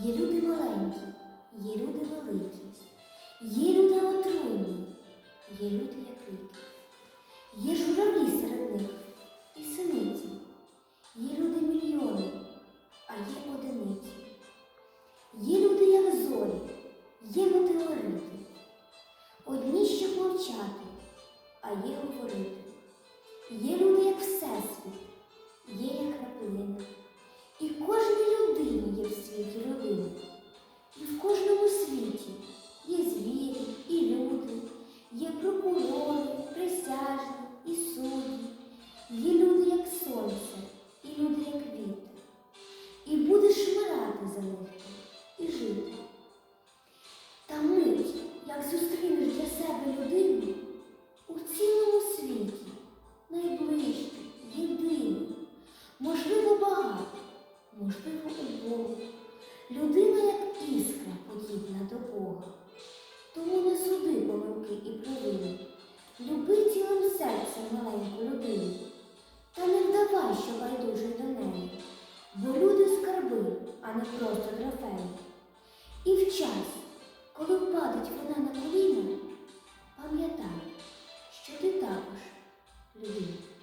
Є люди маленькі, є люди великі, є люди отруйні, є люди як віки. Є журавлі серед них і синиці, є люди мільйони, а є одиниці. Є люди, як зорі, є метеорити. Одні щоб мовчати, а є говорити. Мить, як зустрінеш для себе людину у цілому світі, найближчу, єдину, можливо, багато, можливо, убогу. Людина, як іскра, подібна до Бога. Тому не суди помилки і провини. Люби цілим серцем маленьку людину. Та не вдавай, що байдужий до неї, бо люди скарби, а не просто трофеї. І в 嗯。